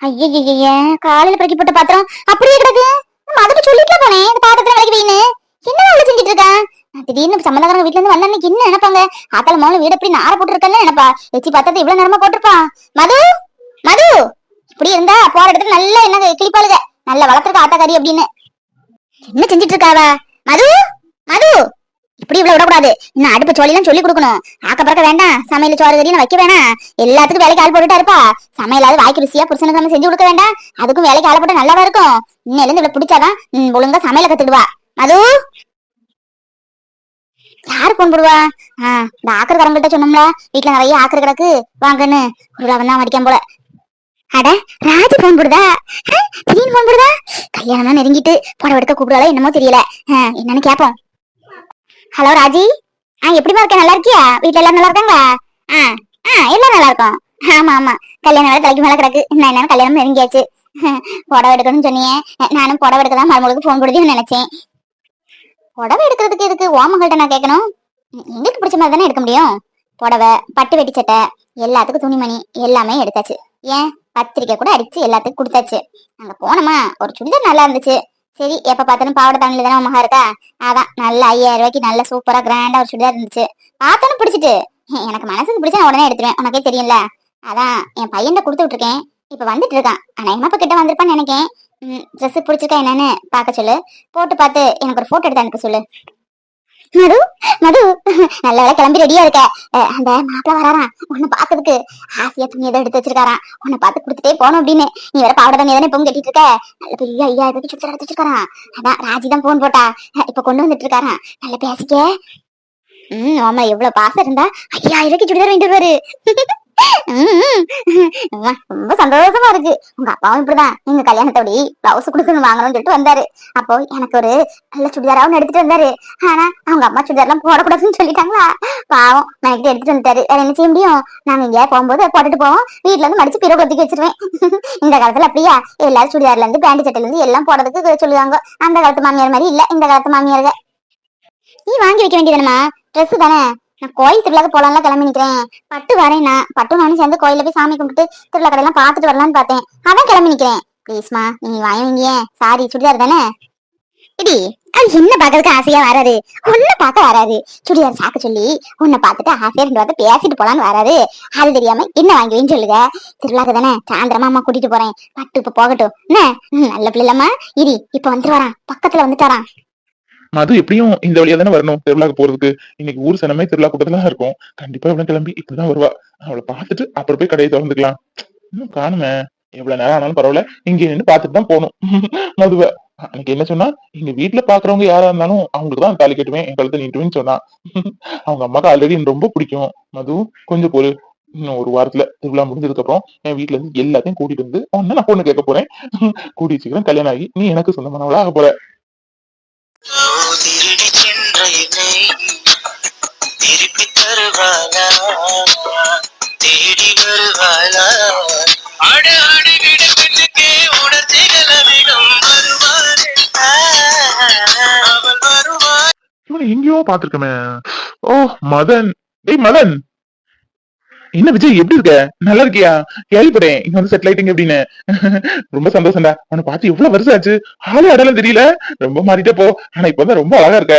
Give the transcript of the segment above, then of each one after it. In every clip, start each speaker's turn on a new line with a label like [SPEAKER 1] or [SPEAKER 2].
[SPEAKER 1] ஐயய்ய காலையில பிறக்கி போட்ட பாத்திரம் அப்படியே கிடக்கு. நம்ம அதுக்கு சொல்லிட்டே போனேன் இந்த பாத்திரத்துல விளக்கி வைன்னு. என்ன வேலை செஞ்சுட்டு இருக்கா? திடீர்னு சம்மந்தக்காரங்க வீட்டுல இருந்து வந்தா என்ன நினைப்பாங்க? ஆத்தால மோன வீடு எப்படி நார போட்டுருக்கல நினைப்பா? வச்சு பார்த்தது இவ்வளவு நேரமா போட்டிருப்பா? மது மது இப்படி இருந்தா போற இடத்துல நல்லா என்ன கிளிப்பாளுக நல்ல வளர்த்துருக்க ஆத்தாக்காரி அப்படின்னு. என்ன செஞ்சிட்டு இருக்காவ? மது மது இப்படி இவ்வளவு விடக்கூடாது. இன்னும் அடுப்பு சோழிலாம் சொல்லி கொடுக்கணும். ஆக்க பறக்க வேண்டாம். சமையல் சோறு தெரியும் வைக்க வேணாம். எல்லாத்துக்கும் வேலைக்கு ஆள் போட்டுட்டா இருப்பா. சமையலாவது வாய்க்கு ருசியா புருஷனுக்கு நம்ம செஞ்சு கொடுக்க வேண்டாம். அதுக்கும் வேலைக்கு ஆள் போட்டு நல்லாவா இருக்கும். இன்னையில இருந்து இவ்வளவு பிடிச்சாதான் ஒழுங்கா சமையல கத்துடுவா மது? யாரு போன் போடுவா? ஆஹ் இந்த ஆக்கர்காரங்கிட்ட சொன்னோம்ல. வீட்டுல நிறைய ஆக்கர் கிடக்கு. வாங்கன்னு. ஒரு அவன் தான் மடிக்காம போல. அட ராஜி போன் போடுதா? திடீர்னு போன் போடுதா? கல்யாணம் நெருங்கிட்டு. புடவை எடுக்க கூப்பிடுவாளா என்னமோ தெரியல. என்னன்னு கேப்போம். ஹலோ ராஜி. ஆ எப்படிமா இருக்க? நல்லா இருக்கியா? வீட்டுல எல்லாரும் நல்லா இருக்காங்களா? ஆ ஆ எல்லாம் நல்லா இருக்கும். ஆமா ஆமா. கல்யாணம் வேலை தலைக்கு மேல கிடக்கு. நான் என்ன கல்யாணம் நெருங்கியாச்சு. புடவை எடுக்கணும்னு சொன்னியே நானும் புடவை எடுக்க தான் மருமகளுக்கு ஃபோன் போடுதுன்னு நினைச்சேன். புடவை எடுக்கிறதுக்கு எதுக்கு? ஓமங்கள்ட்ட நான் கேட்கணும். எங்களுக்கு பிடிச்ச மாதிரி தானே எடுக்க முடியும்? புடவை பட்டு வெட்டி சட்டை எல்லாத்துக்கும் துணிமணி எல்லாமே எடுத்தாச்சு. ஏன்? பத்திரிக்கை கூட அடிச்சு எல்லாத்துக்கும் கொடுத்தாச்சு. அங்க போனோமா? ஒரு சுடிதார் நல்லா இருந்துச்சு. சரி எப்ப பார்த்தாலும் பாவாடை தானில தானே மகா இருக்கா? அதான் நல்ல ஐயாயிரம் ரூபாய்க்கு நல்ல சூப்பரா கிராண்டா ஒரு சுடிதார் இருந்துச்சு. பார்த்தாலும் பிடிச்சிட்டு. எனக்கு மனசுக்கு பிடிச்சா உடனே எடுத்துருவேன். உனக்கே தெரியும்ல. அதான் என் பையன்கிட்ட கொடுத்து விட்டுருக்கேன். இப்ப வந்துட்டு இருக்கான். அநேகமா இப்ப கிட்ட வந்திருப்பான்னு நினைக்கேன். ட்ரெஸ் பிடிச்சிருக்கா என்னன்னு பார்க்க சொல்லு. போட்டு பார்த்து எனக்கு ஒரு போட்டோ எடுத்து அனுப்ப சொல்லு. மது மது. நல்ல வேலை கிளம்பி ரெடியா இருக்க. அந்த மாப்பிள்ள வராராம் உன்னை பாக்குறதுக்கு ஆசையா துணி ஏதோ எடுத்து வச்சிருக்காராம். உன்னை பார்த்து கொடுத்துட்டே போனோம் அப்படின்னு. நீ வேற பாவடை தண்ணி தானே இப்பவும் கட்டிட்டு இருக்க. நல்ல பெரிய ஐயாயிரம் ரூபாய்க்கு சுத்தம் எடுத்து வச்சிருக்காராம். அதான் ராஜி தான் போன் போட்டா. இப்ப கொண்டு வந்துட்டு இருக்காராம். நல்ல பேசிக்க. ம் ஆமா எவ்வளவு பாசம் இருந்தா ஐயாயிரம் ரூபாய்க்கு சுடிதார் வாங்கிட்டு வருவாரு. ரொம்ப சந்தோஷமா இருக்கு. உங்க அப்பாவும் இப்படிதான். நீங்க கல்யாணத்தோடி பிளவுஸ் கொடுக்கணும் வாங்கணும்னு சொல்லிட்டு வந்தாரு. அப்போ எனக்கு ஒரு நல்ல சுடிதாராவும் எடுத்துட்டு வந்தாரு. ஆனா அவங்க அம்மா சுடிதாரெல்லாம் போடக்கூடாதுன்னு சொல்லிட்டாங்களா? பாவம். நான் கிட்ட எடுத்துட்டு வந்துட்டாரு. வேற என்ன செய்ய முடியும்? நாங்க எங்கேயா போகும்போது போட்டுட்டு போவோம். வீட்ல இருந்து மடிச்சு பிறகு ஒத்திக்க வச்சிருவேன். இந்த காலத்துல அப்படியா? எல்லாரும் சுடிதார்ல இருந்து பேண்ட் சட்டையில இருந்து எல்லாம் போடுறதுக்கு சொல்லுவாங்க. அந்த காலத்து மாமியார் மாதிரி இல்ல இந்த காலத்து மாமியாருங்க. நீ வாங்கி வைக்க வேண்டியதுமா ட்ரெஸ் தானே? நான் கோயில் திருவிழாக்கு போலாம்லாம் கிளம்பி நிக்கிறேன். பட்டு வரேன் நான். பட்டு நானும் சேர்ந்து கோயில போய் சாமி கும்பிட்டு திருவிழா கடையெல்லாம் பார்த்துட்டு வரலாம்னு பார்த்தேன். அதான் கிளம்பி நிக்கிறேன். ப்ளீஸ்மா நீ வாங்குவீங்க சாரி சுடிதார் தானே? இடி அது என்ன பாக்குறதுக்கு ஆசையா வராது? உன்னை பார்க்க வராது. சுடிதார் சாக்க சொல்லி உன்னை பார்த்துட்டு ஆசையா ரெண்டு வார்த்தை பேசிட்டு போலான்னு வராது. அது தெரியாம என்ன வாங்குவேன்னு சொல்லுங்க திருவிழாக்கு தானே? சாயந்தரமா அம்மா கூட்டிட்டு போறேன். பட்டு இப்ப போகட்டும். என்ன? நல்ல பிள்ளைலம்மா. இடி இப்ப வந்துட்டு வரான். பக்கத்துல வந்துட்டு வரான்.
[SPEAKER 2] மது எப்படியும் இந்த வழியா தானே வரணும்? திருவிழாக்கு போறதுக்கு. இன்னைக்கு ஊர் சனமே திருவிழா கூட்டத்துல தான் இருக்கும். கண்டிப்பா இவ்வளவு கிளம்பி இப்படிதான் வருவா. அவளை பார்த்துட்டு அப்புறம் போய் கடையை திறந்துக்கலாம். இன்னும் காணுமே? எவ்வளவு நேரம் ஆனாலும் பரவாயில்ல. இங்க நின்று பார்த்துட்டு தான் போகணும். மதுவை. அன்னைக்கு என்ன சொன்னா? எங்க வீட்டுல பாக்குறவங்க யாரா இருந்தாலும் அவங்களுக்கு தான் தாலி கட்டுவேன் என் கழுத்தை நீட்டுவேன்னு சொன்னா. அவங்க அம்மாக்கு ஆல்ரெடி ரொம்ப பிடிக்கும். மது கொஞ்சம் பொறு. இன்னும் ஒரு வாரத்துல திருவிழா முடிஞ்சதுக்கு அப்புறம் என் வீட்டுல இருந்து எல்லாத்தையும் கூட்டிட்டு வந்து ஒன்னு நான் பொண்ணு கேட்க போறேன். கூட்டி வச்சுக்கிறேன் கல்யாணம் ஆகி நீ எனக்கு சொந்தமானவளா ஆக போற.
[SPEAKER 3] திருடி சென்ற என்னை திருப்பி தருவாளா? தேடி வருவாளா? அட அடி விட பெண்ணுக்கே உணர்ச்சிகள் அதிகம் வருவாள். அவள் வருவாள்.
[SPEAKER 2] எங்கேயோ பாத்திருக்கமே ஓ மதன். டேய் மதன். என்ன விஜய் எப்படி இருக்க? நல்லா இருக்கியா? கேள்விப்பட்டேன். இங்க வந்து செட்டில் ஆயிட்டீங்க அப்படின்னு ரொம்ப சந்தோஷம்டா. உன்னை பார்த்து எவ்வளவு வருஷம் ஆச்சு? ஆளே அடையாளம் தெரியல. ரொம்ப மாறிட்டே போ. ஆனா இப்ப வந்து ரொம்ப அழகா இருக்க.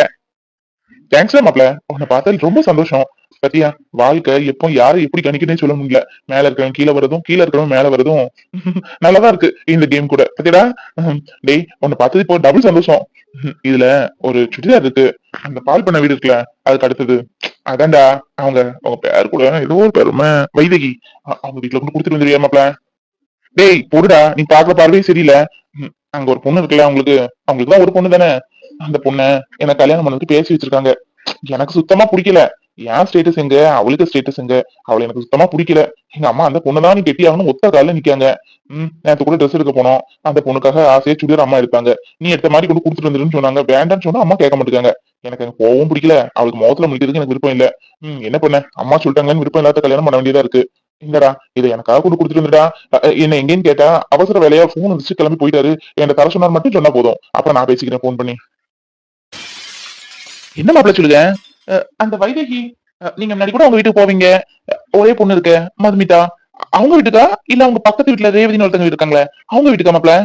[SPEAKER 2] தேங்க்ஸ் மாப்ள உன்னை பார்த்தா ரொம்ப சந்தோஷம். பத்தியா? வாழ்க்கை எப்போ யாரை எப்படி கணிக்கனே சொல்ல முடியல. மேல இருக்கிறவன் கீழே வரதும் கீழே இருக்கிறவன் மேல வரதும் நல்லாதான் இருக்கு. இந்த கேம் கூட. பத்தியடா? டேய் உன்னை பார்த்தது இப்போ டபுள் சந்தோஷம். இதுல ஒரு சுடிதார் இருக்கு. அந்த பால் பண்ண வீடு இருக்குல்ல அதுக்கு அடுத்தது. அதான்டா அவங்க அவங்க பேர் கூட ஏதோ ஒரு பேருமே வைதகி. அவங்க வீட்டுல கொண்டு கொடுத்துட்டு வந்துருவியா டேய் பொடுடா நீ பாக்குற பார்வையே சரியில்லை. ம், அங்க ஒரு பொண்ணு இருக்குல்ல அவங்களுக்கு அவங்களுக்கு தான் ஒரு பொண்ணு தானே அந்த பொண்ணை என்ன கல்யாணம் பண்ணிட்டு பேசி வச்சிருக்காங்க. எனக்கு சுத்தமா பிடிக்கல. என் ஸ்டேட்டஸ் எங்க? அவளுக்கு ஸ்டேட்டஸ் எங்க? அவளை எனக்கு சுத்தமா பிடிக்கல. எங்க அம்மா அந்த பொண்ணு தான் நீ கெட்டி ஆகணும் ஒத்த காலில் நிக்காங்க. ம் நேற்று கூட ட்ரெஸ் எடுக்க போனோம். அந்த பொண்ணுக்காக ஆசையா சுடிதார் அம்மா எடுத்தாங்க நீ எடுத்த மாதிரி கொண்டு கொடுத்துட்டு வந்துருன்னு சொன்னாங்க. வேண்டாம்னு சொன்னா அம்மா கேட்க மாட்டேங்க எனக்கு அங்க போகவும் பிடிக்கல. அவளுக்கு முகத்துல முடிக்கிறதுக்கு எனக்கு விருப்பம் இல்ல. ம் என்ன பண்ண? அம்மா சொல்லிட்டாங்கன்னு விருப்பம் இல்லாத கல்யாணம் பண்ண வேண்டியதா இருக்கு. இல்லடா இதை எனக்காக கொண்டு கொடுத்துட்டு வந்துடா என்ன எங்கேன்னு கேட்டா அவசர வேலையா போன் வந்துச்சு கிளம்பி போயிட்டாரு. என்கிட்ட தர சொன்னார் மட்டும் சொன்னா போதும். அப்புறம் நான் பேசிக்கிறேன். போன் பண்ணி. என்ன மாப்பிள்ள சொல்லுங்க அந்த வைதேகி நீங்க முன்னாடி கூட அவங்க வீட்டுக்கு போவீங்க. ஒரே பொண்ணு இருக்கு மதுமிதா. அவங்க வீட்டுக்கா? இல்ல அவங்க பக்கத்து வீட்டுல ரேவதினு ஒருத்தங்க இருக்காங்களே அவங்க வீட்டுக்கா மாப்பிள்ள?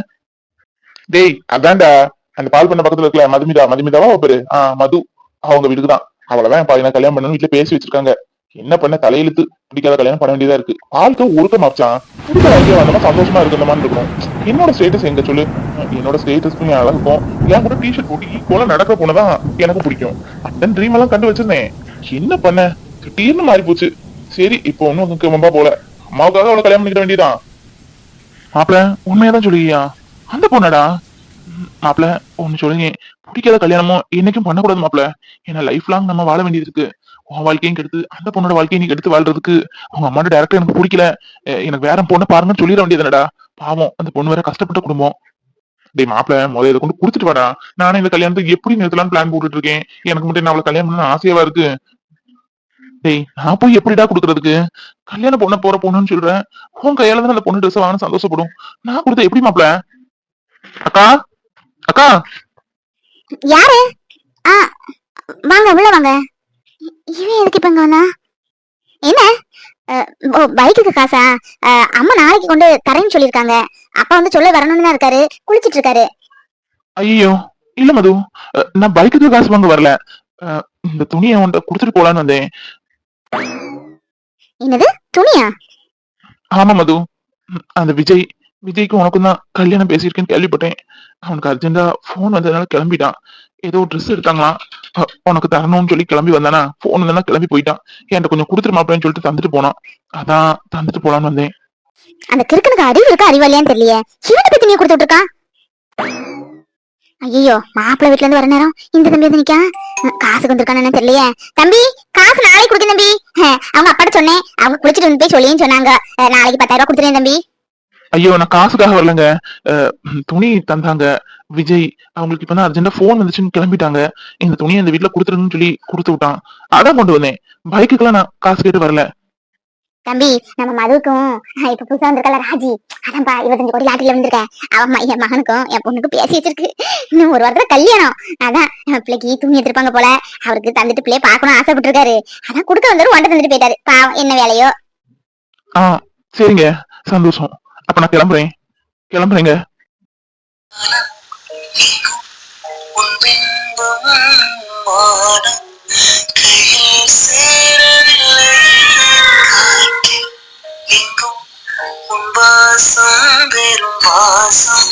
[SPEAKER 2] டேய் அதான்டா. அந்த பால் பண்ண பக்கத்துல இருக்கல மதுமிதா. மதுமிதாவா? அவ பேரு? ஆஹ் மது. அவங்க வீட்டுக்கு தான். அவளதான் பையனை கல்யாணம் பண்ணணும் வீட்டுல பேசி வச்சிருக்காங்க. என்ன பண்ண? தலையெழுத்து பிடிக்காத கல்யாணம் பண்ண வேண்டியதா இருக்கு. ஆளுக்கு ஒருக்க மாச்சான். புடிச்ச ஐடியா வந்தமா சந்தோஷமா இருக்கிற மாதிரி இருக்கும் என்னோட ஸ்டேட்டஸ் எங்க சொல்லு? என்னோட ஸ்டேட்டஸ்க்கும் என் அழகுக்கும் என் கூட டிஷர்ட் போட்டு ஈக்குவலா நடக்க போனதான் எனக்கு பிடிக்கும். அத்தன் ட்ரீம் எல்லாம் கண்டு வச்சிருந்தேன். என்ன பண்ண? திடீர்னு மாறி போச்சு. சரி இப்போ ஒன்னும் ரொம்ப போல. அம்மாவுக்காக அவளை கல்யாணம் பண்ணிக்க வேண்டியதான் மாப்பிள உண்மையாதான் சொல்லுவியா? அந்த பொண்ணடா? மாப்பிள ஒண்ணு சொல்லுங்க. பிடிக்காத கல்யாணமும் என்னைக்கும் பண்ணக்கூடாது மாப்பிள. ஏன்னா லைஃப் லாங் நம்ம வாழ வேண்டியது இருக்கு. உன் வாழ்க்கையும் கெடுத்து அந்த பொண்ணோட வாழ்க்கையும் நீ எடுத்து வாழ்றதுக்கு அவங்க அம்மாட்ட டேரக்டர் எனக்கு பிடிக்கல. எனக்கு வேற பொண்ணை பாருங்கன்னு சொல்லிட வேண்டியதுனடா பாவம் அந்த பொண்ணு வேற கஷ்டப்பட்ட குடும்பம். டேய் மாப்பிள முதல்ல இதை கொண்டு கொடுத்துட்டு வாடா. நானே இந்த கல்யாணத்துக்கு எப்படி நிறுத்தலாம்னு பிளான் போட்டுட்டு இருக்கேன் எனக்கு மட்டும் நான் அவளை கல்யாணம் பண்ண ஆசையாவா இருக்கு? டேய் நான் போய் எப்படிடா கொடுக்கறதுக்கு? கல்யாணம் பொண்ண போற பொண்ணுன்னு சொல்றேன் உன் கையால தான் அந்த பொண்ணு ட்ரெஸ் வாங்க சந்தோஷப்படும். நான் கொடுத்த எப்படி மாப்பிள? அக்கா? அக்கா?
[SPEAKER 1] யாரு? வாங்க உள்ள வாங்க. இவன் எதுக்கு இப்ப இங்க வந்தா? என்ன? ஓ பைக்குக்கு காசா? அம்மா நாளைக்கு கொண்டு தரேன்னு சொல்லியிருக்காங்க. அப்பா வந்து சொல்ல வரணும்னு தான் இருக்காரு. குளிச்சிட்டு இருக்காரு.
[SPEAKER 2] ஐயோ இல்ல மது. நான் பைக்குக்கு காசு வாங்க வரல. இந்த துணியை உன்கிட்ட கொடுத்துட்டு போலான்னு வந்தேன்.
[SPEAKER 1] என்னது? துணியா?
[SPEAKER 2] ஆமா மது. அந்த விஜய் விஜய்க்கு உனக்கும் தான் கல்யாணம் பேசியிருக்கேன்னு கேள்விப்பட்டேன். அவனுக்கு அர்ஜென்டா போன் வந்ததுனால கிளம்பிட்டான். ஏதோ ட்ரெஸ் எடுத்தாங்களாம். உனக்கு தரணும்னு சொல்லி கிளம்பி வந்தானா? போன் வந்தா கிளம்பி போயிட்டான். என்கிட்ட கொஞ்சம் கொடுத்துட்டு மாப்பிளேன்னு சொல்லிட்டு தந்துட்டு போனான். அதான் தந்துட்டு போலான்னு வந்தேன்.
[SPEAKER 1] அந்த கிறுக்கனுக்கு அறிவு இருக்கா அறிவாளியான்னு தெரியலையே. இவனை பத்தி நீ கொடுத்துட்டு இருக்கான் ஐயோ மாப்பிள்ளை வீட்ல இருந்து வர நேரம் இந்த தம்பி வந்து நிக்கா காசுக்கு வந்திருக்கான்னு தெரியலையே. தம்பி காசு நாளைக்கு கொடுக்க தம்பி. அவங்க அப்பாட்ட சொன்னேன். அவங்க குளிச்சிட்டு வந்து போய் சொல்லின்னு சொன்னாங்க. நாளைக்கு பத்தாயிரம் ரூபாய் கொடுத்துறேன் தம்பி.
[SPEAKER 2] ஐயோ நான் காசுக்காக வரலங்க. துணி தந்தாங்க. விஜய் அவங்களுக்கு இப்பதான் அர்ஜென்டா போன் வந்துச்சுன்னு கிளம்பிட்டாங்க. இந்த துணியை இந்த வீட்டுல கொடுத்துருன்னு சொல்லி கொடுத்து விட்டான். அதான் கொண்டு வந்தேன். பைக்குக்கெல்லாம் நான் காசு கேட்டு வரல.
[SPEAKER 1] தம்பி நம்ம மதுவுக்கும் இப்ப புதுசா வந்திருக்கல ராஜி. அதான்ப்பா இருபத்தஞ்சு கோடி லாட்டில வந்திருக்கேன் அவன் என் மகனுக்கும் என் பொண்ணுக்கும் பேசி வச்சிருக்கு. இன்னும் ஒரு வாரத்துல கல்யாணம். அதான் பிள்ளைக்கு துணி எடுத்திருப்பாங்க போல. அவருக்கு தந்துட்டு பிள்ளைய பார்க்கணும் ஆசைப்பட்டு இருக்காரு அதான் கொடுக்க வந்தாரு ஒன்றை தந்துட்டு போயிட்டாரு. பாவம் என்ன வேலையோ.
[SPEAKER 2] ஆ சரிங்க. சந்தோஷம். அப்ப நான் கிளம்புறேன். கிளம்புறேங்க.
[SPEAKER 3] வாசம் வெறும் வாசம்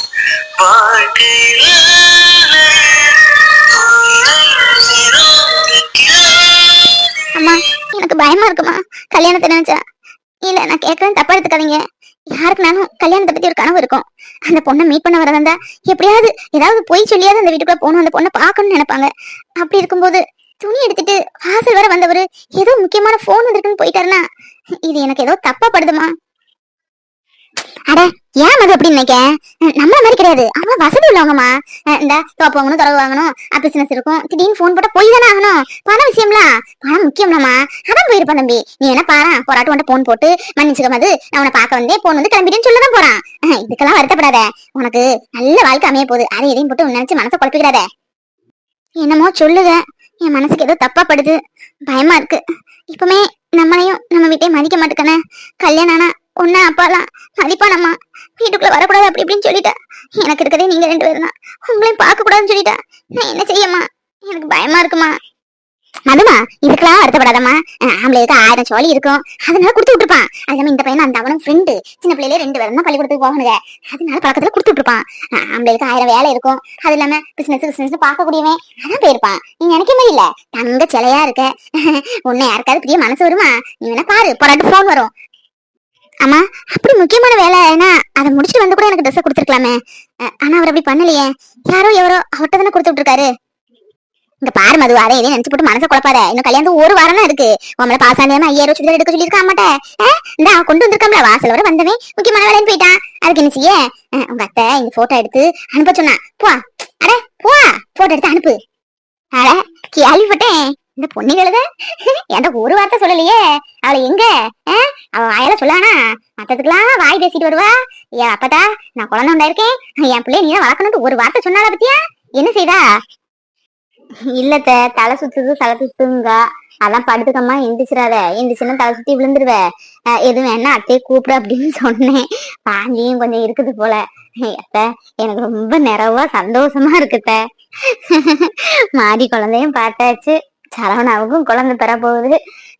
[SPEAKER 3] வாழ்க்கையில்
[SPEAKER 1] அம்மா எனக்கு பயமா இருக்குமா? கல்யாணத்தை நினைச்சா? இல்ல நான் கேட்கறேன் தப்பா எடுத்துக்காதீங்க. யாருக்குனாலும் கல்யாணத்தை பத்தி ஒரு கனவு இருக்கும். அந்த பொண்ணை மீட் பண்ண வரதா எப்படியாவது ஏதாவது பொய் சொல்லியாவது அந்த வீட்டுக்குள்ள போகணும் அந்த பொண்ணை பார்க்கணும்னு நினைப்பாங்க. அப்படி இருக்கும்போது துணி எடுத்துட்டு வாசல் வர வந்தவர் ஏதோ முக்கியமான போன் வந்திருக்குன்னு போயிட்டாருன்னா இது எனக்கு ஏதோ தப்பா படுதுமா? அட ஏன் மது அப்படின்னு நினைக்க? நம்மள மாதிரி கிடையாது. அவங்க வசதி உள்ளவங்கம்மா. இந்த தோப்பு வாங்கணும் தொடர்பு வாங்கணும் பிசினஸ் இருக்கும். திடீர்னு போன் போட்டா போய் தானே ஆகணும். பணம் விஷயம்லாம் பணம் முக்கியம்லாமா அதான் போயிருப்பான் தம்பி. நீ என்ன பாரு போராட்டு உன்ட்ட போன் போட்டு மன்னிச்சுக்க மது. நான் உன்னை பார்க்க வந்தே போன் வந்து கிளம்பிட்டேன்னு சொல்லதான் போறான். இதுக்கெல்லாம் வருத்தப்படாத. உனக்கு நல்ல வாழ்க்கை அமைய போகுது. அதை எதையும் போட்டு நினைச்சு மனசை குழப்பிக்கிறாத என்னமோ சொல்லுக என் மனசுக்கு ஏதோ தப்பா படுது. பயமா இருக்கு. இப்பவுமே நம்மளையும் நம்ம வீட்டையும் மதிக்க மாட்டேக்கானே கல்யாணம் ஆனா உன்ன அப்பாலாம் மதிப்பானம்மா வீட்டுக்குள்ள வரக்கூடாது அப்படி இப்படின்னு சொல்லிட்டா எனக்கு இருக்கதே நீங்க ரெண்டு பேரும் தான் உங்களையும் பார்க்க கூடாதுன்னு சொல்லிட்டா நான் என்ன செய்யம்மா? எனக்கு பயமா இருக்குமா? மதுமா இதுக்கெல்லாம் வருத்தப்படாதம்மா. ஆம்பளைக்கு ஆயிரம் சோழி இருக்கும். அதனால கொடுத்து விட்டுருப்பான். அது இந்த பையன் அந்த அவனும் ஃப்ரெண்டு சின்ன பிள்ளையில ரெண்டு பேரும் தான் பள்ளிக்கூடத்துக்கு போகணுங்க. அதனால பக்கத்துல கொடுத்து விட்டுருப்பான். ஆம்பளைக்கு ஆயிரம் வேலை இருக்கும். அது இல்லாம பிசினஸ் பிசினஸ் பார்க்கக்கூடியவன். அதான் போயிருப்பான். நீ நினைக்க மாதிரி இல்ல. தங்க சிலையா இருக்க. உன்னை யாருக்காவது பிரிய மனசு வருமா? நீ வேணா பாரு. போராட்டு போன் வரும். ஆமா அப்படி முக்கியமான வேலை ஏன்னா அதை முடிச்சுட்டு வந்து கூட எனக்கு ட்ரெஸ் கொடுத்துருக்கலாமே. அஹ் ஆனா அவர் அப்படி பண்ணலையே. யாரோ எவரோ அவர்கிட்ட தானே கொடுத்து விட்டுருக்காரு. இங்க பாரு மது அதை எதையும் நினைச்சு போட்டு மனசை குழப்பாத. இன்னும் கல்யாணம் ஒரு வாரம் தான் இருக்கு. உங்களை பாஸ் ஆனியாம ஐயாயிரம் சுடிதார் எடுக்க சொல்லியிருக்கா மாட்டே இந்த அவன் கொண்டு வந்திருக்காமல வாசல் வர வந்தவன் முக்கியமான வேலைன்னு போயிட்டான். அதுக்கு என்ன செய்ய? உங்க அத்தை இந்த போட்டோ எடுத்து அனுப்ப சொன்னா. போ. அட போ. போட்டோ எடுத்து அனுப்பு. அட கேள்விப்பட்டேன் இந்த பொண்ணுகளுத எந்த ஒரு வார்த்தை சொல்லலையே? அவளை எங்க? அவ வாயால சொல்லானா? மத்ததுக்கெல்லாம் வாய் பேசிட்டு வருவா? ஏன் அப்பதா நான் குழந்தை உண்டாயிருக்கேன். என் பிள்ளைய நீ வளர்க்கணும்னு ஒரு வார்த்தை சொன்னால பத்தியா? என்ன செய்தா? இல்லத்த தலை சுத்துது தலை சுத்துங்க. அதான் படுத்துக்கம்மா எந்திரிச்சிடாத எந்திரிச்சுன்னா தலை சுத்தி விழுந்துருவ. எதுவும் வேணா அத்தையை கூப்பிடு அப்படின்னு சொன்னேன். பாஞ்சியும் கொஞ்சம் இருக்குது போல. அத்த எனக்கு ரொம்ப நிறைவா சந்தோஷமா இருக்குத்த. மாடி குழந்தையும் பார்த்தாச்சு. சரவணாவுக்கும் குழந்தை பெற போகுது.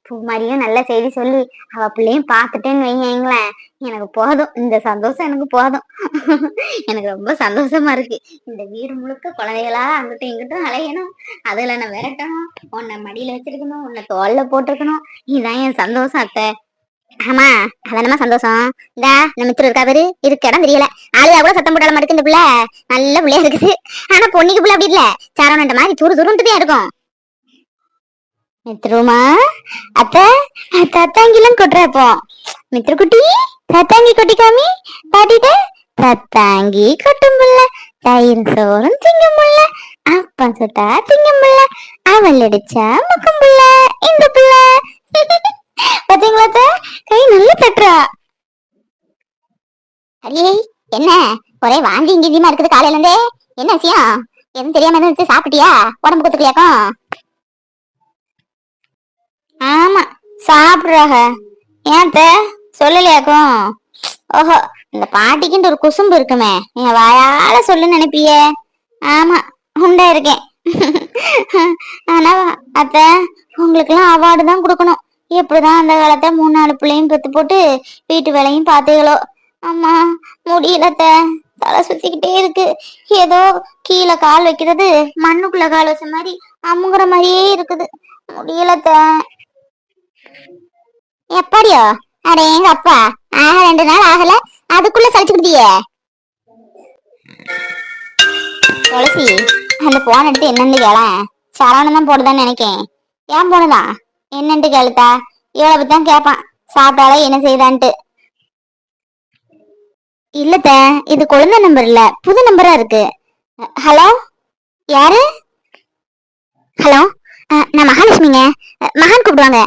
[SPEAKER 1] பூமாரியும் நல்ல செய்தி சொல்லி அவ பிள்ளையும் பார்த்துட்டேன்னு வைங்களேன். எனக்கு போதும். இந்த சந்தோஷம் எனக்கு போதும். எனக்கு ரொம்ப சந்தோஷமா இருக்கு. இந்த வீடு முழுக்க குழந்தைகளா அங்கிட்டும் இங்கிட்டும் அலையணும். அதுல நான் விரட்டணும்? உன்னை மடியில வச்சிருக்கணும். உன்னை தோல்ல போட்டிருக்கணும். இதுதான் என் சந்தோஷம் அத்தை. ஆமா அதானமா சந்தோஷம்? இந்த நம்ம மித்திரம் இருக்கா பேரு? இருக்கு. இடம் தெரியல. ஆளுதா கூட சத்தம் போட்டாலும் இருக்கு இந்த பிள்ளை. நல்ல பிள்ளையா இருக்குது. ஆனா பொண்ணுக்கு பிள்ளை அப்படி இல்ல. சரவணன்ற மாதிரி துரு துருன்ட்டுதான் இருக்கும். மித்ருமா? அத்தை தத்தாங்கிலாம் கொட்டுறப்போ மித்ருக்குட்டி தத்தாங்கி கொட்டிக்காமி பாட்டிட்ட தத்தாங்கி கொட்டும் புள்ள தயிர் சோறும் திங்கும் புள்ள அப்பா சுட்டா திங்கும் புள்ள அவள் அடிச்சா முக்கும் புள்ள இந்த புள்ள. பாத்தீங்களா கை நல்லா தட்டுறா. அடியே என்ன? ஒரே வாந்தி இங்கிதியமா இருக்குது காலையில இருந்தே என்ன விஷயம்? எதுவும் தெரியாம எதுவும் சாப்பிட்டியா? உடம்பு குத்துக்கலையாக்கும் ஆமா சாப்பிடுறாக ஏன் அத்தை? சொல்லலையாக்கும் ஓஹோ இந்த பாட்டிக்குன்ற ஒரு குசும்பு இருக்குமே. என் வாயால சொல்லு நினைப்பியே. ஆமா உண்டா இருக்கேன். ஆனா அத்த உங்களுக்கெல்லாம் அவார்டு தான் கொடுக்கணும். எப்படிதான் அந்த காலத்தை மூணு நாலு பிள்ளையும் பெத்து போட்டு வீட்டு வேலையும் பார்த்தீங்களோ. ஆமா முடியலத்த தலை சுத்திக்கிட்டே இருக்கு. ஏதோ கீழே கால் வைக்கிறது மண்ணுக்குள்ள கால் வச்ச மாதிரி அமுங்குற மாதிரியே இருக்குது. முடியலத்தை எப்படியோ? அட எங்க அப்பா ஆக ரெண்டு நாள் ஆகல அதுக்குள்ள சலிச்சுக்கிட்டியே. துளசி அந்த போன் எடுத்து என்னன்னு கேள. சரவணன் தான் போடுதான்னு நினைக்கேன். ஏன் போனதான் என்னன்ட்டு கேளுத்தா. இவளை பத்தி தான் கேட்பான் சாப்பிட்டாலே என்ன செய்தான்ட்டு. இல்லத்த இது குழந்தை நம்பர் இல்ல. புது நம்பரா இருக்கு. ஹலோ? யாரு? ஹலோ? நான் மகாலட்சுமிங்க. மகான் கூப்பிடுவாங்க.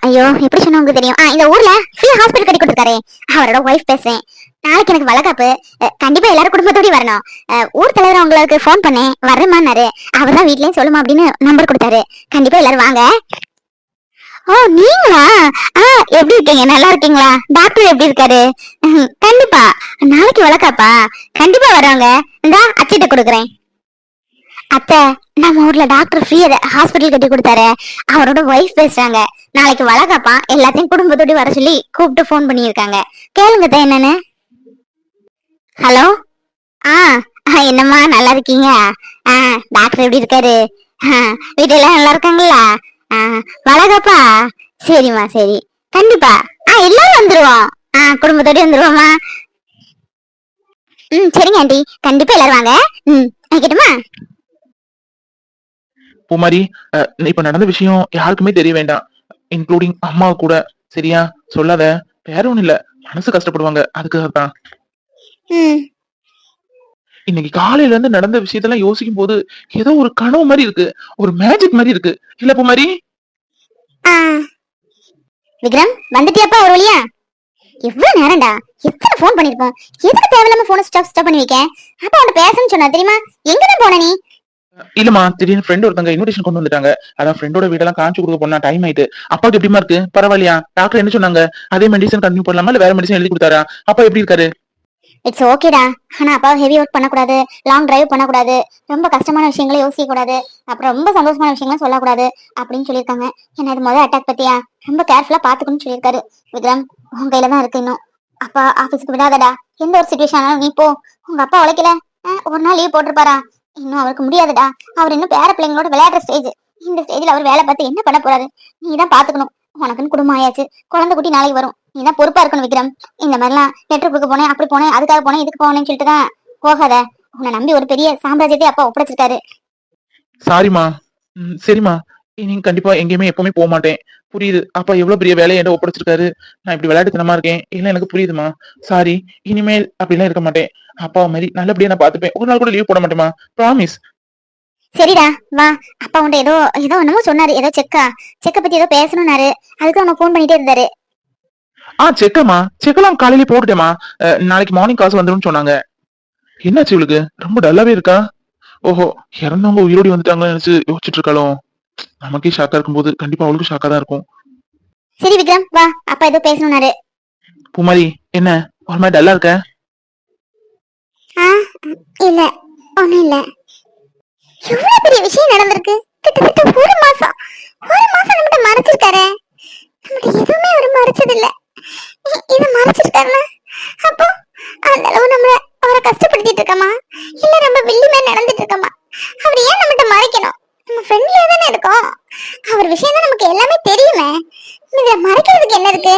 [SPEAKER 1] ஐயோ எப்படி சொன்னா உங்களுக்கு தெரியும்? ஆ, இந்த ஊர்ல ஃப்ரீ ஹாஸ்பிட்டல் கட்டி கொடுத்துருக்காரு. அவரோட ஒய்ஃப் பேசுறேன். நாளைக்கு எனக்கு வளகாப்பு. கண்டிப்பா எல்லாரும் குடும்பத்தோடய வரணும். அஹ், ஊர் தலைவர் உங்களுக்கு ஃபோன் பண்ணேன். வரேமான்னாரு. அவர் தான் வீட்லயும் சொல்லுமா அப்படின்னு நம்பர் கொடுத்தாரு. கண்டிப்பா எல்லாரும் வாங்க. ஓ நீங்களா? ஆ எப்படி இருக்கீங்க? நல்லா இருக்கீங்களா? டாக்டர் எப்படி இருக்காரு? கண்டிப்பா. நாளைக்கு வளர்க்காப்பா கண்டிப்பா வர்றாங்க இந்தா அச்சிட்ட கொடுக்குறேன். அத்தை நம்ம ஊர்ல டாக்டர் ஃப்ரீயர் ஹாஸ்பிட்டல் கட்டி கொடுத்தாரு. அவரோட ஒய்ஃப் பேசுறாங்க. நாளைக்கு வளர்க்காப்பா எல்லாத்தையும் குடும்பத்தோட வர சொல்லி கூப்பிட்டு ஃபோன் பண்ணியிருக்காங்க. கேளுங்க தான் என்னன்னு. ஹலோ ஆ என்னம்மா நல்லா இருக்கீங்க? ஆ டாக்டர் எப்படி இருக்காரு? ஆ, வீட்டுல எல்லாம் நல்லா இருக்காங்களா? ஆ வளகப்பா? சரிம்மா சரி. கண்டிப்பா. ஆ எல்லாரும் வந்துருவோம். ஆ குடும்பத்தோட வந்துருவோம்மா. ம் சரிங்க ஆண்டி கண்டிப்பா எல்லாரும் வாங்க. ம் வைக்கட்டுமா?
[SPEAKER 2] பூமாரி இப்ப நடந்த விஷயம் யாருக்குமே தெரிய வேண்டாம். இன்க்ளூடிங் அம்மா கூட சரியா? சொல்லாத. வேற ஒண்ணும் இல்ல. மனசு கஷ்டப்படுவாங்க. அதுக்காக தான் இன்னைக்கு காலையில இருந்து நடந்த விஷயத்தெல்லாம் யோசிக்கும் போது ஏதோ ஒரு கனவு மாதிரி இருக்கு. ஒரு மேஜிக் மாதிரி இருக்கு. இல்ல பூமாரி?
[SPEAKER 1] விக்ரம் வந்துட்டியாப்பா ஒரு வழியா? எவ்வளவு நேரம்டா. எத்தனை ஃபோன் பண்ணிருப்போம் எதுக்கு தேவையில்லாம போனை ஸ்டாப் ஸ்டாப் பண்ணி வைக்க? அப்பா உன்ட்ட பேசணும்னு சொன்னா தெரியுமா? எங்க தான் போன நீ?
[SPEAKER 2] இல்லம்மா திடீர்னு ஃப்ரெண்ட் ஒருத்தங்க இன்விடேஷன் கொண்டு வந்துட்டாங்க. அதான் ஃப்ரெண்டோட வீடெல்லாம் காமிச்சு கொடுக்க போனா டைம் ஆயிட்டு. அப்பாவுக்கு எப்படிமா இருக்கு? பரவாயில்லையா? டாக்டர் என்ன சொன்னாங்க? அதே மெடிசன் கண்டினியூ பண்ணலாமா? இல்ல வேற மெடிசன் எழுதி கொடுத்தாரா? அப்பா எப்படி இருக்காரு?
[SPEAKER 1] இட்ஸ் ஓகேடா ஆனா அப்பா ஹெவி ஒர்க் பண்ணக்கூடாது. லாங் டிரைவ் பண்ணக்கூடாது. ரொம்ப கஷ்டமான விஷயங்களை யோசிக்க கூடாது அப்புறம் ரொம்ப சந்தோஷமான விஷயங்களை சொல்லக்கூடாது அப்படின்னு சொல்லியிருக்காங்க. என்ன இது முதல் அட்டாக் பத்தியா? ரொம்ப கேர்ஃபுல்லா பாத்துக்கணும்னு சொல்லியிருக்காரு. விக்ரம் உன் கையில தான் இருக்கு இன்னும். அப்பா ஆபீஸ்க்கு விடாதடா. எந்த ஒரு சுச்சுவேஷன் ஆனாலும் நீ போ. உங்க அப்பா உழைக்கல. ஒரு நாள் லீவ் போட்டிருப்பாரா? இன்னும் அவருக்கு முடியாதுடா. அவர் இன்னும் பேர பிள்ளைங்களோட விளையாடுற ஸ்டேஜ் இந்த ஸ்டேஜ்ல அவர் வேலை பார்த்து என்ன பண்ண போறாரு? நீ தான் பாத்துக்கணும் உனக்குன்னு குடும்பம் ஆயாச்சு. குழந்தை குட்டி நாளைக்கு வரும். நீ தான் பொறுப்பா இருக்கணும் விக்ரம். இந்த மாதிரிலாம் லெட்டர் கொடுக்க போனேன் அப்படி போனேன் அதுக்காக போனேன் இதுக்கு போனேன்னு சொல்லிட்டு தான் போகாத. உன்னை நம்பி ஒரு பெரிய சாம்ராஜ்யத்தை அப்பா ஒப்படைச்சிருக்காரு.
[SPEAKER 2] சாரிம்மா சரிமா சரிம்மா. இனி கண்டிப்பா எங்கேயுமே எப்பவுமே போக மாட்டேன். புரியுது. அப்பா எவ்வளவு பெரிய வேலையை என்கிட்ட ஒப்படைச்சிருக்காரு. நான் இப்படி விளையாட்டுத்தனமா இருக்கேன். இல்ல எனக்கு புரியுதுமா சாரி இனிமேல் அப்படிலாம் இருக்க மாட்டேன். அப்பா மாதிரி நல்லபடியா நான் பாத்துப்பேன் ஒரு நாள் கூட லீவ் போட மாட்டேமா ப்ராமிஸ்
[SPEAKER 1] சரிடா வா. அப்பா உன்ட்ட ஏதோ ஏதோ என்னமோ சொன்னாரு. ஏதோ செக்கா. செக்க பத்தி ஏதோ பேசணும்னாரு. அதுக்கு அவனை ஃபோன் பண்ணிட்டே இருந்தாரு.
[SPEAKER 2] ஆ செக்கம்மா. செக்கெல்லாம் காலையிலே போட்டுட்டேமா நாளைக்கு மார்னிங் காசு வந்துரும்னு சொன்னாங்க. என்னாச்சு இவளுக்கு? ரொம்ப டல்லாவே இருக்கா? ஓஹோ இறந்தவங்க உயிரோடி வந்துட்டாங்கன்னு நினைச்சு யோசிச்சுட்டு இருக்காளோ? நமக்கே ஷாக்கா இருக்கும்போது கண்டிப்பா அவளுக்கும் ஷாக்கா தான் இருக்கும்.
[SPEAKER 1] சரி விக்ரம் வா. அப்பா ஏதோ பேசணும்னாரு.
[SPEAKER 2] பூமாரி என்ன? ஒரு மாதிரி டல்லா இருக்க?
[SPEAKER 1] ஆ இல்ல. ஒண்ணும் இல்ல. எவ்வளவு பெரிய விஷயம் நடந்திருக்கு? கிட்டத்தட்ட ஒரு மாசம். ஒரு மாசம் நம்மகிட்ட மறைச்சிருக்காரு. நம்மகிட்ட எதுவுமே அவர் மறைச்சது இல்ல இத மறைச்சிருக்காருன்னா அப்போ அந்த அளவு நம்மள அவரை கஷ்டப்படுத்திட்டு இருக்கமா? இல்ல நம்ம வில்லி மாதிரி நடந்துட்டு இருக்கமா? அவர் ஏன் நம்மகிட்ட மறைக்கணும்? நம்ம ஃப்ரெண்ட்லியா தானே இருக்கோம். அவர் விஷயம் தான் நமக்கு எல்லாமே தெரியுமே. இதுல மறைக்கிறதுக்கு என்ன இருக்கு?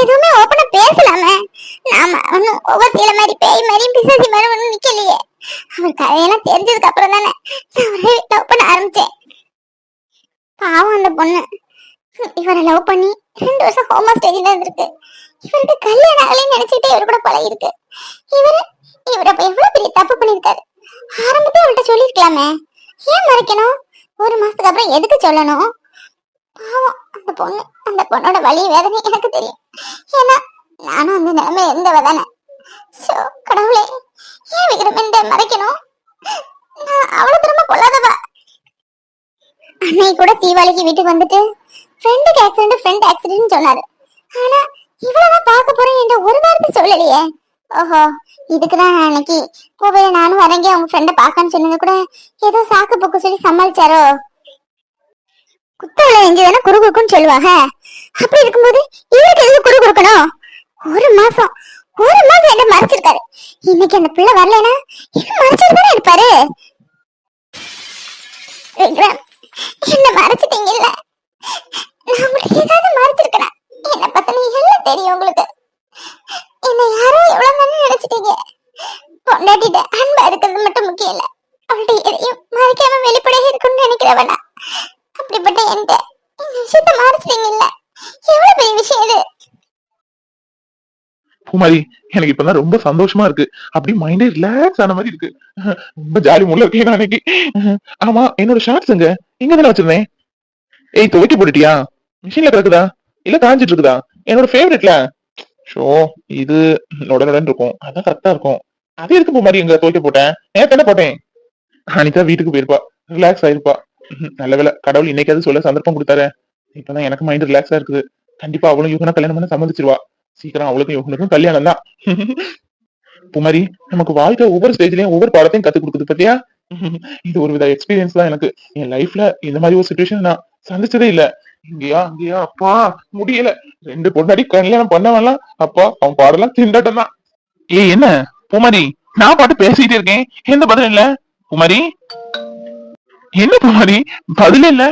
[SPEAKER 1] எதுவுமே ஓப்பனா பேசலாமே. நாம ஒன்னும் ஒவ்வொரு மாதிரி பேய் மாதிரி பிசாசி மாதிரி ஒன்றும் நிக்கலையே. அவர் கதையெல்லாம் தெரிஞ்சதுக்கு அப்புறம் தானே நான் லவ் பண்ண ஆரம்பிச்சேன். பாவம் அந்த பொண்ணு. இவரை லவ் பண்ணி ரெண்டு வருஷம் ஹோமா ஸ்டேஜ்ல இருந்திருக்கு. இவருக்கு கல்யாணம் ஆகலையும் நினைச்சிட்டு இவர் கூட பழகிருக்கு இவரு இவர் அப்ப எவ்வளவு பெரிய தப்பு பண்ணிருக்காரு ஆரம்பத்துல அவள்கிட்ட சொல்லிருக்கலாமே ஏன் மறைக்கணும்? ஒரு மாசத்துக்கு அப்புறம் எதுக்கு சொல்லணும்? பாவம் அந்த பொண்ணு அந்த பொண்ணோட வலி வேதனை எனக்கு தெரியும். ஏன்னா நானும் அந்த நிலைமை இருந்தவ தானே. சோ கடவுளே ஏன் விக்ரம் மறைக்கணும்? நான் அவ்வளவு திரும்ப கொள்ளாதவா அன்னை கூட தீபாவளிக்கு வீட்டுக்கு வந்துட்டு ஃப்ரெண்டுக்கு ஆக்சிடென்ட் ஃப்ரெண்ட் ஆக்சிடென்ட் சொன்னாரு. ஆனா இவ்வளவுதான் பார்க்க போறேன் என்ற ஒரு வார்த்தை சொல்லலையே. ஓஹோ இதுக்குதான் அன்னைக்கு கோவையில நானும் வரங்க உங்க ஃப்ரெண்ட பாக்கன்னு சொன்னது கூட ஏதோ சாக்கு போக்கு சொல்லி சமாளிச்சாரோ? குத்தவளை எங்கதானே குறு குறுகுறுக்குன்னு சொல்லுவாங்க. அப்படி இருக்கும்போது இவருக்கு எதுக்கு குறுகுறுக்கணும்? ஒரு மாசம் ஒரு மாசம் என்ன மறைச்சிருக்காரு. இன்னைக்கு அந்த பிள்ளை வரலன்னா என்ன மறைச்சிட்டு தானே இருப்பாரு என்ன மறைச்சிட்டீங்கல்ல? நான் உங்களுக்கு ஏதாவது மறைச்சிருக்கிறேன் என்ன பத்தின எல்லாம் தெரியும் உங்களுக்கு. என்ன யாரோ எவ்வளவு நினைச்சிட்டீங்க? பொண்டாட்டிட்ட அன்பா இருக்கிறது மட்டும் முக்கியம் இல்ல அவள்கிட்ட எதையும் மறைக்காம வெளிப்படையா இருக்கும்னு நினைக்கிறவனா அப்படிப்பட்ட என்கிட்ட இந்த விஷயத்த மறைச்சிட்டீங்கல்ல. எவ்வளவு பெரிய விஷயம் இது?
[SPEAKER 2] பூமாரி எனக்கு இப்பதான் ரொம்ப சந்தோஷமா இருக்கு. அப்படி மைண்டே ரிலாக்ஸ் ஆன மாதிரி இருக்கு. ரொம்ப ஜாலி முள்ள இருக்கேன் அன்னைக்கு ஆமா என்னோட ஷார்ட்ஸ் எங்க? எங்க தானே வச்சிருந்தேன்? ஏய் துவைக்க போட்டுட்டியா? மிஷின்ல கிடக்குதா? இல்ல காஞ்சிட்டு இருக்குதா? என்னோட ஃபேவரட்ல ஷோ இது உடனுடன் இருக்கும் அதான் கரெக்டா இருக்கும். அது எதுக்கு மாதிரி எங்க துவைக்க போட்டேன். நேத்து என்ன போட்டேன்? அனிதா வீட்டுக்கு போயிருப்பா. ரிலாக்ஸ் ஆயிருப்பா. நல்ல வேலை கடவுள் இன்னைக்காவது சொல்ல சந்தர்ப்பம் கொடுத்தாரு. இப்பதான் எனக்கு மைண்ட் ரிலாக்ஸா இருக்குது. கண்டிப்பா அவளும் யோகனா கல்யாணம் பண்ண சம்மதிச்சிருவா. சீக்கிரம் அவளுக்கும் யோகனுக்கும் கல்யாணம் தான். புமாரி நமக்கு வாழ்க்கை ஒவ்வொரு ஸ்டேஜ்லயும் ஒவ்வொரு பாடத்தையும் கத்து கொடுக்குது பத்தியா? இது ஒரு வித எக்ஸ்பீரியன்ஸ் தான் எனக்கு. என் லைஃப்ல இந்த மாதிரி ஒரு சுச்சுவேஷன் நான் சந்திச்சதே இல்ல. இங்கயா அங்கேயா அப்பா முடியல. ரெண்டு பொண்ணாடி கல்யாணம் பண்ணவெல்லாம் அப்பா அவன் பாடலாம் திண்டாட்டம் தான் ஏய் என்ன? புமாரி நான் பாட்டு பேசிட்டு இருக்கேன். எந்த பதில் இல்ல? குமரி என்ன புமரி? பதில் இல்ல?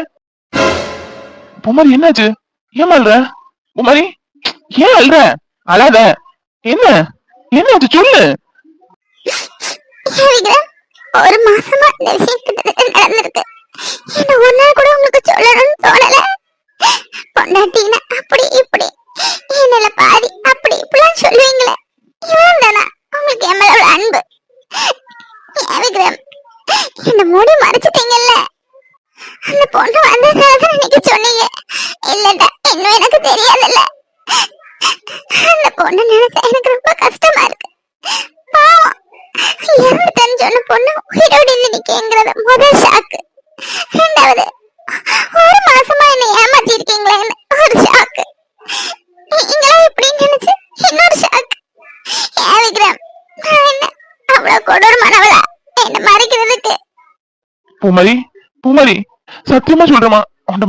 [SPEAKER 2] புமாரி என்னாச்சு? ஏன் அல்ற புமாரி ஏன் அல்ற அழாத. என்ன? என்னாச்சு? சொல்லு.
[SPEAKER 1] ஒரு மாசமா இந்த விஷயம் நடந்திருக்கு. என்ன ஒன்னா கூட உங்களுக்கு சொல்லணும்னு தோணல. பொண்டாட்டினா அப்படி இப்படி. என்னல பாதி அப்படி இப்படிலாம் சொல்லுவீங்களே. இவ்வளவு தானா உங்களுக்கு என் மேல அன்பு. ஏன் விக்ரம் இந்த மூடி மறைச்சிட்டீங்கல்ல. அந்த பொண்ணு வந்த காலத்துல இன்னைக்கு சொன்னீங்க? இல்லடா இன்னும் எனக்கு தெரியாதுல்ல. அந்த பொண்ணு நினைச்சா எனக்கு ரொம்ப கஷ்டமா இருக்கு. பாவம். இறந்துட்டேன்னு சொன்ன பொண்ணு உயிரோடு இருந்து முதல் ஷாக்கு ரெண்டாவது ஒரு மாசமா என்னை ஏமாத்தி இருக்கீங்களேன்னு ஒரு ஷாக்கு நீங்களா இப்படின்னு நினைச்சு இன்னொரு ஷாக்கு ஏன் விக்ரம்? நான் என்ன? அவ்வளவு கொடூரமானவளா என்ன மறைக்கிறதுக்கு.
[SPEAKER 2] பூமரி பூமரி சத்தியமா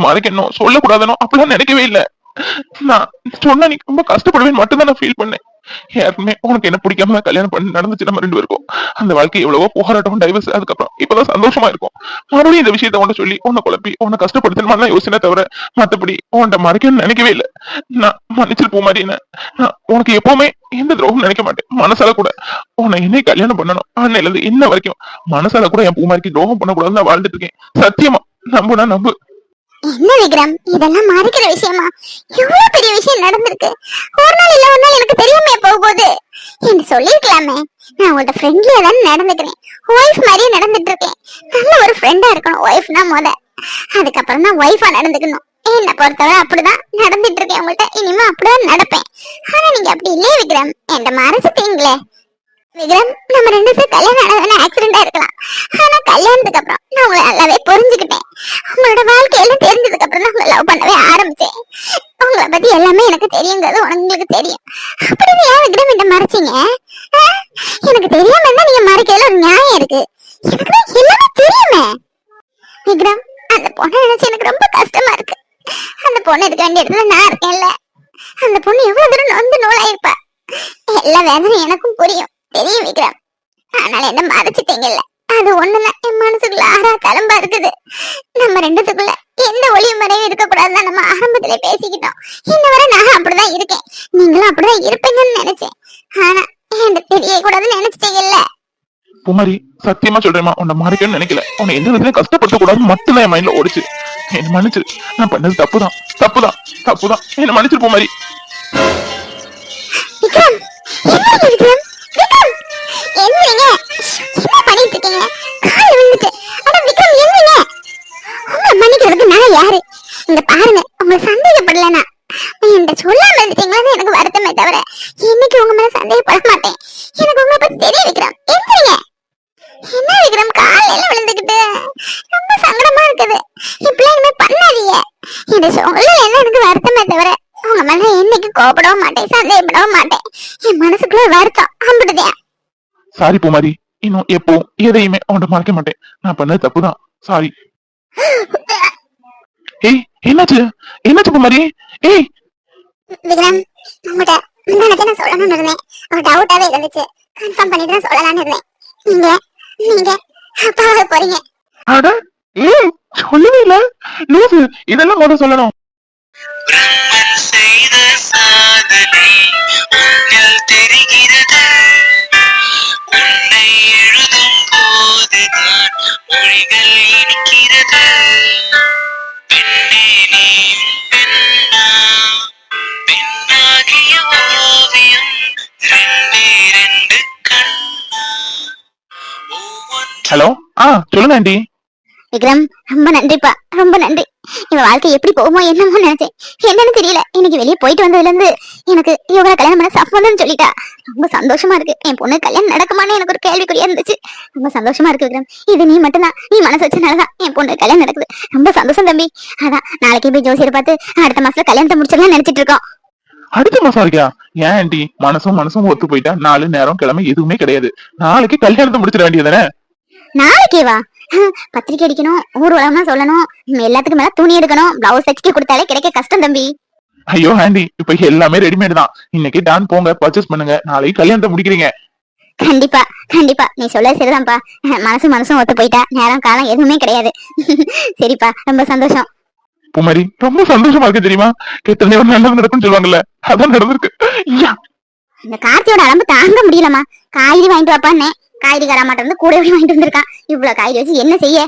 [SPEAKER 2] மறைக்கணும் சொல்லக்கூடாதனோ அப்படிலாம் நினைக்கவே இல்ல. நான் சொன்னா நீ ரொம்ப கஷ்டப்படுவேன் மட்டும்தான் நான் ஃபீல் பண்ணேன். யாருமே உனக்கு என்ன பிடிக்காம கல்யாணம் பண்ணி நடந்துச்சு நம்ம ரெண்டு பேருக்கும் அந்த வாழ்க்கை எவ்வளவோ போராட்டம் டைவர்ஸ் அதுக்கப்புறம் இப்பதான் சந்தோஷமா இருக்கும். மறுபடியும் இந்த விஷயத்த உன்ன சொல்லி உன்னை குழப்பி உன்னை கஷ்டப்படுத்தணுமா தான் யோசனை தவிர மத்தபடி உன்கிட்ட மறைக்கணும்னு நினைக்கவே இல்லை. நான் மன்னிச்சிரு பூமாரி என்ன? நான் உனக்கு எப்பவுமே எந்த துரோகம் நினைக்க மாட்டேன். மனசால கூட உன்னை என்னை கல்யாணம் பண்ணணும் அன்னையில இருந்து இன்ன வரைக்கும் மனசால கூட என் பூமாரிக்கு துரோகம் பண்ணக்கூடாதுன்னு நான் வாழ்ந்துட்டு இருக்கேன். சத்தியமா நம்புனா நம்பு.
[SPEAKER 1] என்ன விக்ரம் இதெல்லாம் மறைக்கிற விஷயமா? எவ்வளவு பெரிய விஷயம் நடந்திருக்கு. ஒரு நாள் இல்ல ஒரு நாள் எனக்கு தெரியாம போக போகுது என்று சொல்லிருக்கலாமே நான் உங்கள்ட்ட ஃப்ரெண்ட்லியா தானே நடந்துக்கிறேன். ஒய்ஃப் மாதிரியே நடந்துட்டு இருக்கேன் நல்ல ஒரு ஃப்ரெண்டா இருக்கணும். ஒய்ஃப்னா முத. அதுக்கப்புறம் தான் ஒய்ஃபா நடந்துக்கணும். என்ன பொறுத்தவரை அப்படிதான் நடந்துட்டு இருக்கேன் உங்கள்ட்ட. இனிமே அப்படிதான் நடப்பேன். ஆனா நீங்க அப்படி இல்லையே விக்ரம். என்கிட்ட மறைச்சிட்டீங்களே. விக்ரம் நம்ம ரெண்டு பேரும் கல்யாணம் ஆனதுல ஆக்சிடென்டா இருக்கலாம். ஆனா கல்யாணத்துக்கு அப்புறம் நான் உங்களை நல்லாவே புரிஞ்சுக்கிட்டேன். உங்களோட வாழ்க்கையெல்லாம் தெரிஞ்சதுக்கு அப்புறம் தான் உங்களை லவ் பண்ணவே ஆரம்பிச்சேன். உங்களை பத்தி எல்லாமே எனக்கு தெரியுங்கிறது உங்களுக்கு தெரியும். அப்படின்னு ஏன் விக்ரம் என்ன மறைச்சீங்க? எனக்கு தெரியாம இருந்தா நீங்க மறைக்கிறதுல ஒரு நியாயம் இருக்கு. எனக்கு எல்லாமே தெரியுமே. விக்ரம் அந்த பொண்ணை நினைச்சு எனக்கு ரொம்ப கஷ்டமா இருக்கு. அந்த பொண்ணு இருக்க வேண்டிய இடத்துல நான் இருக்கேன்ல. அந்த பொண்ணு எவ்வளவு தூரம் நொந்து நூலாயிருப்பா. எல்லா வேதனையும் எனக்கும் புரியும். தெரியும் விக்ரம் அதனால என்ன மறைச்சிட்டீங்கல்ல அது ஒண்ணுதான் என் மனசுக்குள்ள ஆறா கிளம்பா இருக்குது. நம்ம ரெண்டுத்துக்குள்ள எந்த ஒளியும் மறைவும் இருக்கக்கூடாதுன்னு நம்ம ஆரம்பத்துல பேசிக்கிட்டோம். இன்ன வரை நான் அப்படிதான் இருக்கேன். நீங்களும் அப்படிதான் இருப்பீங்கன்னு நினைச்சேன். ஆனா என்கிட்ட தெரிய கூடாதுன்னு நினைச்சிட்டீங்கல்ல
[SPEAKER 2] பூமாரி சத்தியமா சொல்றேமா உன்னை மறைக்கணும்னு நினைக்கல. உன்னை எந்த விதத்திலையும் கஷ்டப்படுத்த கூடாது மட்டும் என் மைண்ட்ல ஓடிச்சு. என்ன மன்னிச்சிரு. நான் பண்ணது தப்புதான். தப்புதான். தப்புதான். என்ன மன்னிச்சிரு பூமாரி
[SPEAKER 1] விக்ரம்! என்ன விக்ரம் விக்ரம்? என்னங்க? என்ன பண்ணிட்டு இருக்கீங்க கால் விழுந்துட்டு. அட விக்ரம் என்னங்க? உங்க மன்னிக்கிறதுக்கு நான் யாரு? இங்க பாருங்க உங்களை சந்தேகப்படலனா என்கிட்ட சொல்லாம இருந்துட்டீங்களான்னு எனக்கு வருத்தமே தவிர இன்னைக்கு உங்க மேல சந்தேகப்பட மாட்டேன். எனக்கு உங்களை பத்தி தெரிய விக்ரம். எந்திரிங்க. என்ன விக்ரம் காலையில விழுந்துக்கிட்டு? ரொம்ப சங்கடமா இருக்குது. இப்படிலாம் இனிமே பண்ணாதீங்க. இந்த சொல்ல எனக்கு வருத்தமே தவிர உங்க மேல என்னைக்கு கோபப்படவும் மாட்டேன் சந்தேகப்படவும் மாட்டேன் என் மனசுக்குள்ள வருத்தம் அம்பிடுதே
[SPEAKER 2] சாரி பூமாரி இன்னும் எப்போ எதையுமே உன்னை மறைக்க மாட்டேன். நான் பண்ணது தப்புதான். சாரி ஏய் என்னாச்சு? என்னாச்சு பூமாரி ஏய்!
[SPEAKER 1] விக்ரம் உங்கள்கிட்ட முந்தானத்தை நான் சொல்லணும்னு இருந்தேன். ஒரு டவுட்டாவே இருந்துச்சு. கன்ஃபார்ம் பண்ணிட்டு தான் சொல்லலாம்னு இருந்தேன். நீங்க நீங்க அப்பாவை போறீங்க.
[SPEAKER 2] அட ஏய் சொல்லவே இல்ல. லூசு இதெல்லாம் முதல்ல சொல்லணும். சொல்லுங்க ஆண்டி.
[SPEAKER 1] விக்ரம் ரொம்ப நன்றிப்பா. ரொம்ப நன்றி. இவ வாழ்க்கை எப்படி போகுமோ என்னமோ நினைச்சேன். என்னன்னு தெரியல. இன்னைக்கு வெளியே போயிட்டு வந்ததுல இருந்து எனக்கு இவரை கல்யாணம் பண்ண சம்மதம்னு சொல்லிட்டா. ரொம்ப சந்தோஷமா இருக்கு. என் பொண்ணு கல்யாணம் நடக்குமான்னு எனக்கு ஒரு கேள்விக்குறியா இருந்துச்சு. ரொம்ப சந்தோஷமா இருக்கு விக்ரம். இது நீ மட்டும்தான். நீ மனசு வச்சனாலதான் என் பொண்ணு கல்யாணம் நடக்குது. ரொம்ப சந்தோஷம் தம்பி. அதான் நாளைக்கு போய் ஜோசியரை பார்த்து அடுத்த மாசத்துல கல்யாணத்தை முடிச்சிடலாம் நினைச்சிட்டு இருக்கோம்.
[SPEAKER 2] அடுத்த மாசம் இருக்கியா ஏன் ஆண்டி? மனசும் மனசும் ஒத்து போயிட்டா? நாலு நேரம் கிழமை எதுவுமே கிடையாது. நாளைக்கு கல்யாணத்தை முடிச்சிட வேண்டியதானே
[SPEAKER 1] நாளைக்கே வா. பத்திரிக்கை அடிக்கணும் ஊர் உலகமா சொல்லணும் எல்லாத்துக்கும் மேல துணி எடுக்கணும் பிளவுஸ் தைக்க கொடுத்தாலே கிடைக்க கஷ்டம் தம்பி.
[SPEAKER 2] ஐயோ ஆண்டி இப்ப எல்லாமே ரெடிமேட் தான். இன்னைக்கு டான் போங்க பர்ச்சேஸ் பண்ணுங்க. நாளைக்கு கல்யாணத்தை முடிக்கிறீங்க.
[SPEAKER 1] கண்டிப்பா கண்டிப்பா. நீ சொல்ல சரிதான்ப்பா. மனசு மனசும் ஒத்து போயிட்டா. நேரம் காலம் எதுவுமே கிடையாது. சரிப்பா ரொம்ப சந்தோஷம்.
[SPEAKER 2] பூமாரி ரொம்ப சந்தோஷமா இருக்கு தெரியுமா? எத்தனை நல்லது நடக்கும்னு சொல்லுவாங்கல்ல. அதான் நடந்திருக்கு.
[SPEAKER 1] இந்த கார்த்தியோட அலம்பு தாங்க முடியலமா காய்கறி வாங்கிட்டு வாப்பான்னு. காய்கறி கராமாட்ட வந்து கூட எப்படி வாங்கிட்டு வந்திருக்கான் இவ்வளவு காய்கறி வச்சு என்ன செய்ய?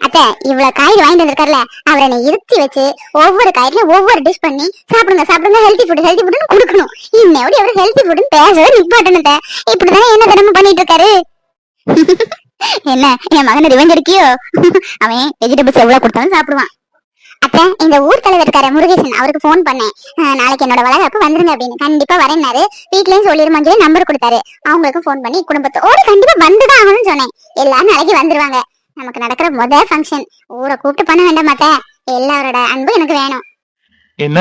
[SPEAKER 1] அத்தை இவ்வளவு காய்கறி வாங்கிட்டு வந்திருக்காருல அவரை நீ இருத்தி வச்சு ஒவ்வொரு காய்கறியும் ஒவ்வொரு டிஷ் பண்ணி சாப்பிடுங்க சாப்பிடுங்க ஹெல்த்தி ஃபுட் ஹெல்த்தி ஃபுட்னு கொடுக்கணும். இன்னையோட அவர் ஹெல்த்தி ஃபுட்னு பேசவே நிப்பாட்டணும் இப்படிதானே என்ன தினமும் பண்ணிட்டு இருக்காரு? என்ன என் மகனை ரிவெஞ்ச் அடிக்கியோ? அவன் வெஜிடபிள்ஸ் எவ்வளவு கொடுத்தாலும் சாப்பிடுவான். அத்தை இந்த ஊர் தலைவர் இருக்காரு முருகேசன் அவருக்கு ஃபோன் பண்ணேன். நாளைக்கு என்னோட வளகாப்பு வந்துருங்க அப்படின்னு. கண்டிப்பா வரேன்னாரு வீட்லயும் சொல்லிருமான்னு சொல்லி நம்பர் கொடுத்தாரு. அவங்களுக்கும் ஃபோன் பண்ணி குடும்பத்தோட கண்டிப்பா வந்துதான் ஆகணும்னு சொன்னேன். எல்லாரும் நாளைக்கு வந்துருவாங்க. நமக்கு நடக்கிற முதல் ஃபங்க்ஷன் ஊரை கூப்பிட்டு பண்ண வேண்டாம் மாத்த எல்லாரோட அன்பும் எனக்கு வேணும்.
[SPEAKER 2] என்ன?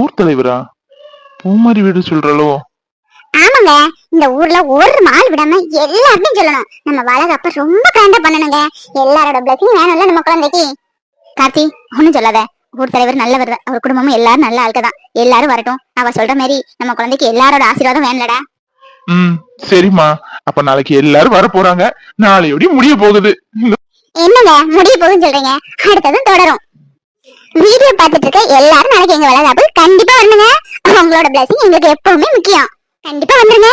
[SPEAKER 2] ஊர் தலைவரா? பூமாரி வீடு சொல்றாளோ?
[SPEAKER 1] ஆமாங்க. இந்த ஊர்ல ஒரு மால் விடாம எல்லாருக்கும் சொல்லணும். நம்ம வளகாப்ப ரொம்ப கிராண்டா பண்ணணுங்க. எல்லாரோட பிளஸிங் வேணும்ல நம்ம குழந்தைக்கு. கார்த்தி ஒண்ணும் சொல்லாத. ஊர் தலைவர் நல்லவர். அவர் குடும்பமும் எல்லாரும் நல்ல ஆளுக்கு தான். எல்லாரும் வரட்டும். அவ சொல்ற மாதிரி நம்ம குழந்தைக்கு எல்லாரோட ஆசீர்வாதம் வேணும்லடா.
[SPEAKER 2] ம் சரிம்மா. அப்ப நாளைக்கு எல்லாரும் வர போறாங்க. நாளையோட முடிய போகுது.
[SPEAKER 1] என்னங்க? முடிய போகுன்னு சொல்றீங்க? அடுத்ததும் தொடரும். வீடியோ பார்த்துட்டு இருக்க எல்லாரும் நாளைக்கு எங்க வளகாப்பு கண்டிப்பா வரணுங்க. அவங்களோட பிளஸிங் எங்களுக்கு எப்பவுமே முக்கியம். கண்டிப்பா வந்துருங்க.